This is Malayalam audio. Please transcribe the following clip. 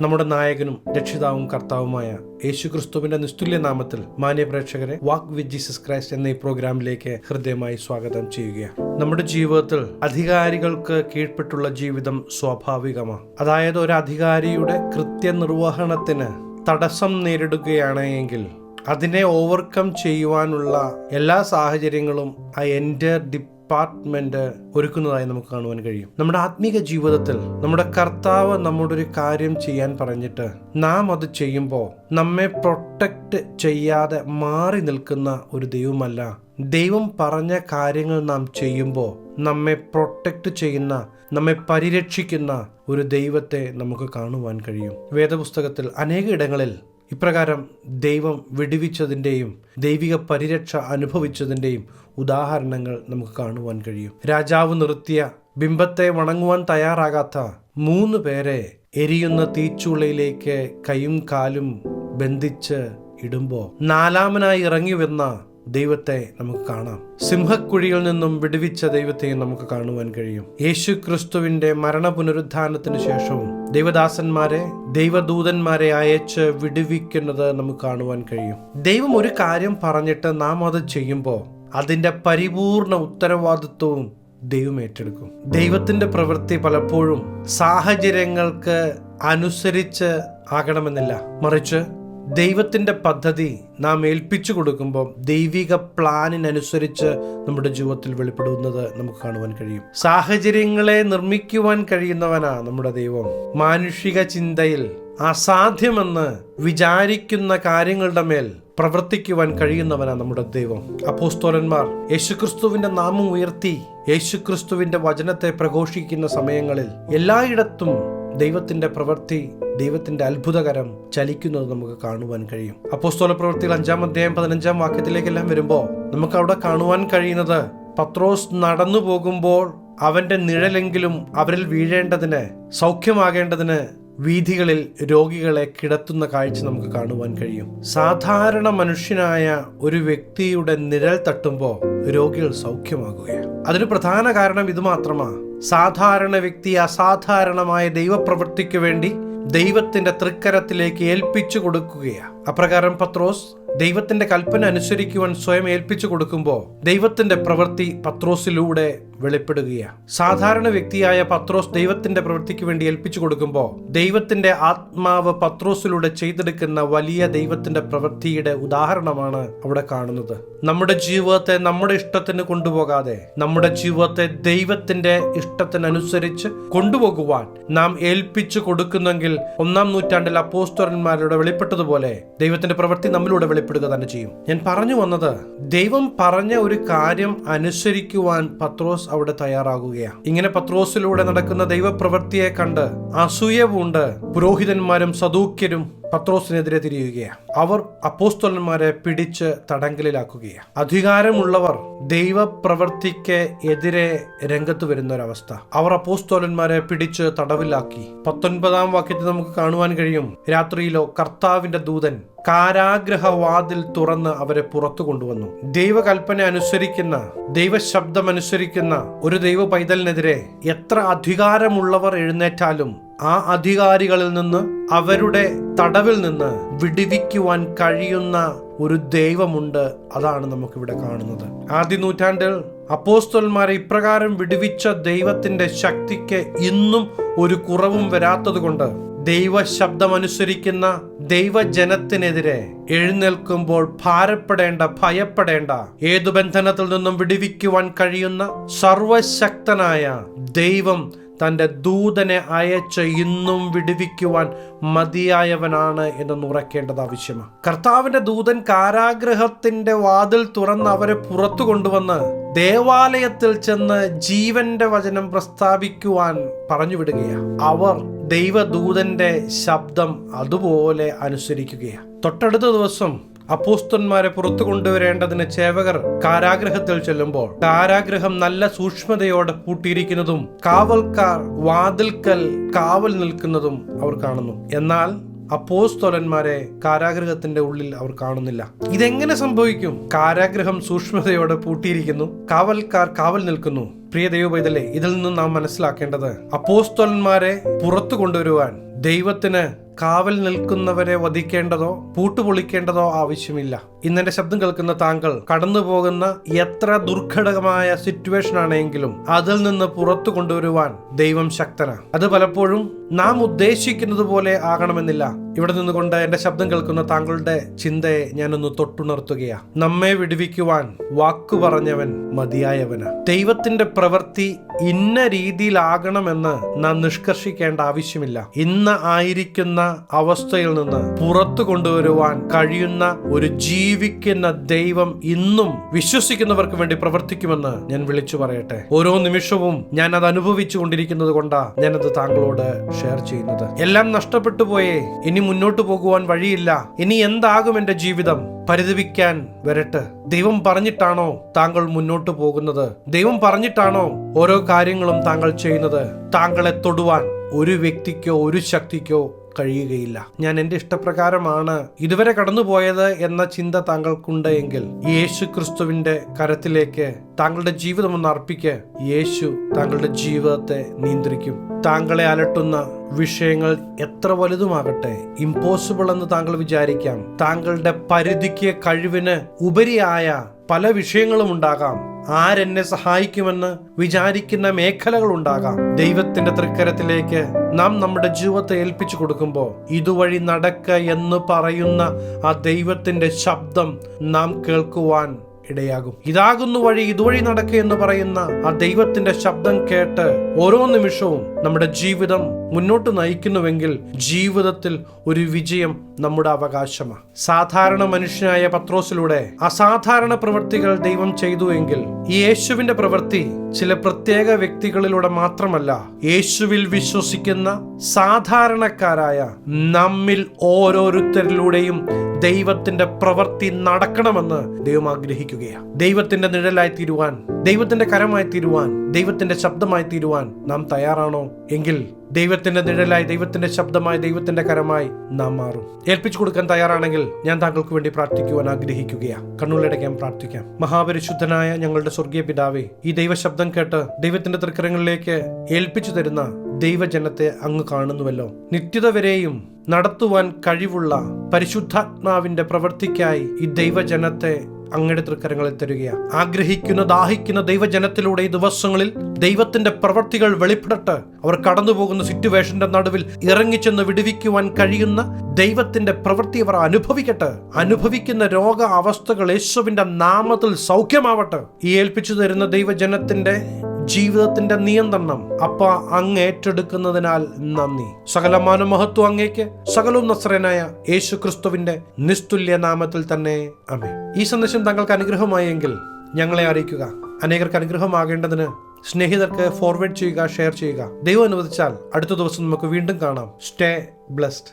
നമ്മുടെ നായകനും രക്ഷിതാവും കർത്താവുമായ യേശുക്രിസ്തുവിന്റെ നിസ്തുല്യ നാമത്തിൽ മാന്യ പ്രേക്ഷകരെ വാക്ക് വിത്ത് ജീസസ് ക്രൈസ്റ്റ് എന്ന ഈ പ്രോഗ്രാമിലേക്ക് ഹൃദയമായി സ്വാഗതം ചെയ്യുകയാണ്. നമ്മുടെ ജീവിതത്തിൽ അധികാരികൾക്ക് കീഴ്പ്പെട്ടുള്ള ജീവിതം സ്വാഭാവികമാണ്. അതായത് ഒരു അധികാരിയുടെ കൃത്യനിർവഹണത്തിന് തടസ്സം നേരിടുകയാണ് എങ്കിൽ അതിനെ ഓവർകം ചെയ്യുവാനുള്ള എല്ലാ സാഹചര്യങ്ങളും ആ എന്റെ ഡിപ്പാർട്ട്മെന്റ് ഒരുക്കുന്നതായി നമുക്ക് കാണുവാൻ കഴിയും. നമ്മുടെ ആത്മീക ജീവിതത്തിൽ നമ്മുടെ കർത്താവ് നമ്മുടെ ഒരു കാര്യം ചെയ്യാൻ പറഞ്ഞിട്ട് നാം അത് ചെയ്യുമ്പോൾ നമ്മെ പ്രൊട്ടക്റ്റ് ചെയ്യാതെ മാറി നിൽക്കുന്ന ഒരു ദൈവമല്ല. ദൈവം പറഞ്ഞ കാര്യങ്ങൾ നാം ചെയ്യുമ്പോൾ നമ്മെ പ്രൊട്ടക്റ്റ് ചെയ്യുന്ന നമ്മെ പരിരക്ഷിക്കുന്ന ഒരു ദൈവത്തെ നമുക്ക് കാണുവാൻ കഴിയും. വേദപുസ്തകത്തിൽ അനേക ഇടങ്ങളിൽ ഇപ്രകാരം ദൈവം വിടുവിച്ചതിന്റെയും ദൈവിക പരിരക്ഷ അനുഭവിച്ചതിന്റെയും ഉദാഹരണങ്ങൾ നമുക്ക് കാണുവാൻ കഴിയും. രാജാവ് നിർത്തിയ ബിംബത്തെ വണങ്ങുവാൻ തയ്യാറാകാത്ത മൂന്ന് പേരെ എരിയുന്ന തീച്ചുളയിലേക്ക് കൈയും കാലും ബന്ധിച്ച് ഇടുമ്പോൾ നാലാമനായി ഇറങ്ങി വന്ന ദൈവത്തെ നമുക്ക് കാണാം. സിംഹക്കുഴിയിൽ നിന്നും വിടുവിച്ച ദൈവത്തെയും നമുക്ക് കാണുവാൻ കഴിയും. യേശു ക്രിസ്തുവിന്റെ മരണ പുനരുദ്ധാനത്തിന് ശേഷവും ദൈവദാസന്മാരെ ദൈവദൂതന്മാരെ അയച്ച് വിടുവിക്കുന്നത് നമുക്ക് കാണുവാൻ കഴിയും. ദൈവം ഒരു കാര്യം പറഞ്ഞിട്ട് നാം അത് ചെയ്യുമ്പോൾ അതിന്റെ പരിപൂർണ ഉത്തരവാദിത്വവും ദൈവം ഏറ്റെടുക്കും. ദൈവത്തിന്റെ പ്രവൃത്തി പലപ്പോഴും സാഹചര്യങ്ങൾക്ക് അനുസരിച്ച് ആകണമെന്നില്ല. മറിച്ച് ദൈവത്തിന്റെ പദ്ധതി നാം ഏൽപ്പിച്ചു കൊടുക്കുമ്പോൾ ദൈവിക പ്ലാനിനനുസരിച്ച് നമ്മുടെ ജീവിതത്തിൽ വെളിപ്പെടുന്നത് നമുക്ക് കാണുവാൻ കഴിയും. സാഹചര്യങ്ങളെ നിർമ്മിക്കുവാൻ കഴിയുന്നവനാ നമ്മുടെ ദൈവം. മാനുഷിക ചിന്തയിൽ അസാധ്യമെന്ന് വിചാരിക്കുന്ന കാര്യങ്ങളുടെ മേൽ പ്രവർത്തിക്കുവാൻ കഴിയുന്നവനാ നമ്മുടെ ദൈവം. അപ്പോസ്തോലന്മാർ യേശുക്രിസ്തുവിന്റെ നാമം ഉയർത്തി യേശുക്രിസ്തുവിന്റെ വചനത്തെ പ്രഘോഷിക്കുന്ന സമയങ്ങളിൽ എല്ലായിടത്തും ദൈവത്തിന്റെ പ്രവൃത്തി ദൈവത്തിന്റെ അത്ഭുതകരം ചലിക്കുന്നത് നമുക്ക് കാണുവാൻ കഴിയും. അപ്പോസ്തോല പ്രവൃത്തികൾ അഞ്ചാം അധ്യായം പതിനഞ്ചാം വാക്യത്തിലേക്കെല്ലാം വരുമ്പോൾ നമുക്ക് അവിടെ കാണുവാൻ കഴിയുന്നത് പത്രോസ് നടന്നു പോകുമ്പോൾ അവന്റെ നിഴലെങ്കിലും അവരിൽ വീഴേണ്ടതിന് സൗഖ്യമാകേണ്ടതിന് വീഥികളിൽ രോഗികളെ കിടത്തുന്ന കാഴ്ച നമുക്ക് കാണുവാൻ കഴിയും. സാധാരണ മനുഷ്യനായ ഒരു വ്യക്തിയുടെ നിഴൽ തട്ടുമ്പോൾ രോഗികൾ സൗഖ്യമാകുകയാണ്. അതിന് പ്രധാന കാരണം ഇത് മാത്രമാണ് സാധാരണ വ്യക്തി അസാധാരണമായ ദൈവപ്രവൃത്തിക്ക് വേണ്ടി ദൈവത്തിന്റെ തൃക്കരത്തിലേക്ക് ഏൽപ്പിച്ചു കൊടുക്കുകയാണ് അപ്രകാരം പത്രോസ് ദൈവത്തിന്റെ കൽപ്പന അനുസരിക്കുവാൻ സ്വയം ഏൽപ്പിച്ചു കൊടുക്കുമ്പോൾ ദൈവത്തിന്റെ പ്രവൃത്തി പത്രോസിലൂടെ വെളിപ്പെടുകയാണ്. സാധാരണ വ്യക്തിയായ പത്രോസ് ദൈവത്തിന്റെ പ്രവൃത്തിക്ക് വേണ്ടി ഏൽപ്പിച്ചു കൊടുക്കുമ്പോൾ ദൈവത്തിന്റെ ആത്മാവ് പത്രോസിലൂടെ ചെയ്തെടുക്കുന്ന വലിയ ദൈവത്തിന്റെ പ്രവൃത്തിയുടെ ഉദാഹരണമാണ് അവിടെ കാണുന്നത്. നമ്മുടെ ജീവിതത്തെ നമ്മുടെ ഇഷ്ടത്തിന് കൊണ്ടുപോകാതെ നമ്മുടെ ജീവിതത്തെ ദൈവത്തിന്റെ ഇഷ്ടത്തിനനുസരിച്ച് കൊണ്ടുപോകുവാൻ നാം ഏൽപ്പിച്ചു കൊടുക്കുന്നെങ്കിൽ ഒന്നാം നൂറ്റാണ്ടിൽ അപ്പോസ്തോരന്മാരുടെ വെളിപ്പെട്ടതുപോലെ ദൈവത്തിന്റെ പ്രവൃത്തി നമ്മിലൂടെ വെളിപ്പെടുക തന്നെ ചെയ്യും. ഞാൻ പറഞ്ഞു വന്നത് ദൈവം പറഞ്ഞ ഒരു കാര്യം അനുസരിക്കുവാൻ പത്രോസ് അവിടെ തയ്യാറാകുകയാണ്. ഇങ്ങനെ പത്രോസിലൂടെ നടക്കുന്ന ദൈവപ്രവൃത്തിയെ കണ്ട് അസൂയ പൂണ്ട് പുരോഹിതന്മാരും സദൂക്യരും പത്രോസിനെതിരെ തിരിയുകയാണ്. അവർ അപ്പോസ്തോലന്മാരെ പിടിച്ച് തടങ്കലിലാക്കുകയാണ്. അധികാരമുള്ളവർ ദൈവപ്രവൃത്തിക്ക് എതിരെ രംഗത്ത് വരുന്ന ഒരവസ്ഥ അവർ അപ്പോസ്തോലന്മാരെ പിടിച്ച് തടവിലാക്കി. പത്തൊൻപതാം വാക്യത്തിൽ നമുക്ക് കാണുവാൻ കഴിയും. രാത്രിയിലോ കർത്താവിന്റെ ദൂതൻ കാരാഗ്രഹവാതിൽ തുറന്ന് അവരെ പുറത്തു കൊണ്ടുവന്നു. ദൈവകൽപ്പന അനുസരിക്കുന്ന ദൈവശബ്ദം അനുസരിക്കുന്ന ഒരു ദൈവ പൈതലിനെതിരെ എത്ര അധികാരമുള്ളവർ എഴുന്നേറ്റാലും ആ അധികാരികളിൽ നിന്ന് അവരുടെ തടവിൽ നിന്ന് വിടിവിക്കുവാൻ കഴിയുന്ന ഒരു ദൈവമുണ്ട് അതാണ് നമുക്കിവിടെ കാണുന്നത്. ആദ്യ നൂറ്റാണ്ടിൽ അപ്പോസ്തോന്മാരെ ഇപ്രകാരം വിടുവിച്ച ദൈവത്തിന്റെ ശക്തിക്ക് ഇന്നും ഒരു കുറവും വരാത്തത് കൊണ്ട് ദൈവ ശബ്ദമനുസരിക്കുന്ന ദൈവജനത്തിനെതിരെ എഴുന്നേൽക്കുമ്പോൾ ഭാരപ്പെടേണ്ട ഭയപ്പെടേണ്ട ഏതു ബന്ധനത്തിൽ നിന്നും വിടുവിക്കുവാൻ കഴിയുന്ന സർവശക്തനായ ദൈവം തന്റെ ദൂതനെ അയച്ച് ഇന്നും വിടുവിക്കുവാൻ മതിയായവനാണ് എന്ന് ഉറക്കേണ്ടത് ആവശ്യമാണ്. കർത്താവിന്റെ ദൂതൻ കാരാഗ്രഹത്തിന്റെ വാതിൽ തുറന്ന് അവരെ പുറത്തു കൊണ്ടുവന്ന് ദേവാലയത്തിൽ ചെന്ന് ജീവന്റെ വചനം പ്രസ്താവിക്കുവാൻ പറഞ്ഞു വിടുകയാണ്. അവർ ദൈവദൂതന്റെ ശബ്ദം അതുപോലെ അനുസരിക്കുകയാണ്. തൊട്ടടുത്ത ദിവസം അപ്പോസ്തന്മാരെ പുറത്തു കൊണ്ടുവരേണ്ടതിന് ചേവകർ കാരാഗ്രഹത്തിൽ ചെല്ലുമ്പോൾ കാരാഗ്രഹം നല്ല സൂക്ഷ്മതയോടെ പൂട്ടിയിരിക്കുന്നതും കാവൽക്കാർ വാതിൽക്കൽ കാവൽ നിൽക്കുന്നതും അവർ കാണുന്നു. എന്നാൽ അപ്പോസ്തോലന്മാരെ കാരാഗ്രഹത്തിന്റെ ഉള്ളിൽ അവർ കാണുന്നില്ല. ഇതെങ്ങനെ സംഭവിക്കും? കാരാഗ്രഹം സൂക്ഷ്മതയോടെ പൂട്ടിയിരിക്കുന്നു കാവൽക്കാർ കാവൽ നിൽക്കുന്നു. പ്രിയ ദൈവപൈതലേ ഇതിൽ നിന്ന് നാം മനസ്സിലാക്കേണ്ടത് അപ്പോസ്തോലന്മാരെ പുറത്തു കൊണ്ടുവരുവാൻ ദൈവത്തിന് കാവൽ നിൽക്കുന്നവരെ വധിക്കേണ്ടതോ പൂട്ടുപൊളിക്കേണ്ടതോ ആവശ്യമില്ല. ഇന്നെന്റെ ശബ്ദം കേൾക്കുന്ന താങ്കൾ കടന്നു പോകുന്ന എത്ര ദുർഘടകമായ സിറ്റുവേഷൻ ആണെങ്കിലും അതിൽ നിന്ന് പുറത്തു കൊണ്ടുവരുവാൻ ദൈവം ശക്തനാണ്. അത് പലപ്പോഴും നാം ഉദ്ദേശിക്കുന്നത് പോലെ ആകണമെന്നില്ല. ഇവിടെ നിന്നുകൊണ്ട് എന്റെ ശബ്ദം കേൾക്കുന്ന താങ്കളുടെ ചിന്തയെ ഞാനൊന്ന് തൊട്ടുണർത്തുകയാ. നമ്മെ വിടുവിക്കുവാൻ വാക്കു പറഞ്ഞവൻ മതിയായവന്. ദൈവത്തിന്റെ പ്രവൃത്തി ഇന്ന രീതിയിലാകണമെന്ന് നാം നിഷ്കർഷിക്കേണ്ട ആവശ്യമില്ല. ഇന്ന് ആയിരിക്കുന്ന അവസ്ഥയിൽ നിന്ന് പുറത്തു കൊണ്ടുവരുവാൻ കഴിയുന്ന ഒരു ജീവിക്കുന്ന ദൈവം ഇന്നും വിശ്വസിക്കുന്നവർക്ക് വേണ്ടി പ്രവർത്തിക്കുമെന്ന് ഞാൻ വിളിച്ചു പറയട്ടെ. ഓരോ നിമിഷവും ഞാൻ അത് അനുഭവിച്ചു കൊണ്ടിരിക്കുന്നത് കൊണ്ടാ ഞാനത് താങ്കളോട് ഷെയർ ചെയ്യുന്നത്. എല്ലാം നഷ്ടപ്പെട്ടു പോയേ ഇനി മുന്നോട്ട് പോകുവാൻ വഴിയില്ല. ഇനി എന്താകും എന്റെ ജീവിതം? പരിതപിക്കാൻ വരട്ടെ. ദൈവം പറഞ്ഞിട്ടാണോ താങ്കൾ മുന്നോട്ട് പോകുന്നത്? ദൈവം പറഞ്ഞിട്ടാണോ ഓരോ കാര്യങ്ങളും താങ്കൾ ചെയ്യുന്നത്? താങ്കളെ തൊടുവാൻ ഒരു വ്യക്തിക്കോ ഒരു ശക്തിക്കോ കഴിയുകയില്ല. ഞാൻ എന്റെ ഇഷ്ടപ്രകാരമാണ് ഇതുവരെ കടന്നുപോയത് എന്ന ചിന്ത താങ്കൾക്കുണ്ട് എങ്കിൽ യേശു ക്രിസ്തുവിന്റെ കരത്തിലേക്ക് താങ്കളുടെ ജീവിതം ഒന്ന് അർപ്പിക്ക്. യേശു താങ്കളുടെ ജീവിതത്തെ നിയന്ത്രിക്കും. താങ്കളെ അലട്ടുന്ന വിഷയങ്ങൾ എത്ര വലുതുമാകട്ടെ. ഇമ്പോസിബിൾ എന്ന് താങ്കൾ വിചാരിക്കാം. താങ്കളുടെ പരിധിക്ക് കഴിവിന് ഉപരിയായ പല വിഷയങ്ങളും ഉണ്ടാകാം. ആരെന്നെ സഹായിക്കുമെന്ന് വിചാരിക്കുന്ന മേഖലകൾ ഉണ്ടാകാം. ദൈവത്തിന്റെ തൃക്കരത്തിലേക്ക് നാം നമ്മുടെ ജീവിതത്തെ ഏൽപ്പിച്ചു കൊടുക്കുമ്പോൾ ഇതുവഴി നടക്ക എന്ന് പറയുന്ന ആ ദൈവത്തിന്റെ ശബ്ദം നാം കേൾക്കുവാൻ ഇടയാകും. ഇതാകുന്നു വഴി ഇതുവഴി നടക്കുക എന്ന് പറയുന്ന ആ ദൈവത്തിന്റെ ശബ്ദം കേട്ട് ഓരോ നിമിഷവും നമ്മുടെ ജീവിതം മുന്നോട്ട് നയിക്കുന്നുവെങ്കിൽ ജീവിതത്തിൽ ഒരു വിജയം നമ്മുടെ അവകാശമാണ് സാധാരണ മനുഷ്യനായ പത്രോസിലൂടെ അസാധാരണ പ്രവൃത്തികൾ ദൈവം ചെയ്തു എങ്കിൽ ഈ യേശുവിന്റെ പ്രവൃത്തി ചില പ്രത്യേക വ്യക്തികളിലൂടെ മാത്രമല്ല യേശുവിൽ വിശ്വസിക്കുന്ന സാധാരണക്കാരായ നമ്മിൽ ഓരോരുത്തരിലൂടെയും ദൈവത്തിന്റെ പ്രവൃത്തി നടക്കണമെന്ന് ദൈവം ആഗ്രഹിക്കുകയാണ്. ദൈവത്തിന്റെ നിഴലായി തീരുവാൻ ദൈവത്തിന്റെ കരമായി തീരുവാൻ ദൈവത്തിന്റെ ശബ്ദമായി തീരുവാൻ നാം തയ്യാറാണോ? എങ്കിൽ ദൈവത്തിന്റെ നിഴലായി ദൈവത്തിന്റെ ശബ്ദമായി ദൈവത്തിന്റെ കരമായി നാം മാറും. ഏൽപ്പിച്ചു കൊടുക്കാൻ തയ്യാറാണെങ്കിൽ ഞാൻ താങ്കൾക്ക് വേണ്ടി പ്രാർത്ഥിക്കുവാൻ ആഗ്രഹിക്കുകയാണ്. കണ്ണുള്ളടയ്ക്കാൻ പ്രാർത്ഥിക്കാം. മഹാപരിശുദ്ധനായ ഞങ്ങളുടെ സ്വർഗീയ പിതാവേ ഈ ദൈവശബ്ദം കേട്ട് ദൈവത്തിന്റെ തൃക്കരങ്ങളിലേക്ക് ഏൽപ്പിച്ചു തരുന്ന ദൈവജനത്തെ അങ്ങ് കാണുന്നുവല്ലോ. നിത്യത വരെയും നടത്തുവാൻ കഴിവുള്ള പരിശുദ്ധാത്മാവിന്റെ പ്രവൃത്തിക്കായി ഈ ദൈവജനത്തെ അങ്ങയുടെ തൃക്കരങ്ങളിൽ തരികയാണ് ആഗ്രഹിക്കുന്ന ദാഹിക്കുന്ന ദൈവജനത്തിലൂടെ ഈ ദിവസങ്ങളിൽ ദൈവത്തിന്റെ പ്രവൃത്തികൾ വെളിപ്പെടട്ട്. അവർ കടന്നുപോകുന്ന സിറ്റുവേഷന്റെ നടുവിൽ ഇറങ്ങിച്ചെന്ന് വിടുവിക്കുവാൻ കഴിയുന്ന ദൈവത്തിന്റെ പ്രവൃത്തി അവർ അനുഭവിക്കട്ടെ. അനുഭവിക്കുന്ന രോഗ അവസ്ഥകൾ യേശുവിന്റെ നാമത്തിൽ സൗഖ്യമാവട്ടെ. ഈ ഏൽപ്പിച്ചു തരുന്ന ദൈവജനത്തിന്റെ ജീവിതത്തിന്റെ നിയന്ത്രണം അപ്പ അങ്ങ് ഏറ്റെടുക്കുന്നതിനാൽ നന്ദി. സകലമാന മഹത്വം അങ്ങേക്ക് സകലവും നസ്രനായ യേശു ക്രിസ്തുവിന്റെ നിസ്തുല്യ നാമത്തിൽ തന്നെ അമേ ഈ സന്ദേശം താങ്കൾക്ക് അനുഗ്രഹമായെങ്കിൽ ഞങ്ങളെ അറിയിക്കുക. അനേകർക്ക് അനുഗ്രഹമാകേണ്ടതിന് സ്നേഹിതർക്ക് ഫോർവേഡ് ചെയ്യുക ഷെയർ ചെയ്യുക. ദൈവം അനുവദിച്ചാൽ അടുത്ത ദിവസം നമുക്ക് വീണ്ടും കാണാം. Stay blessed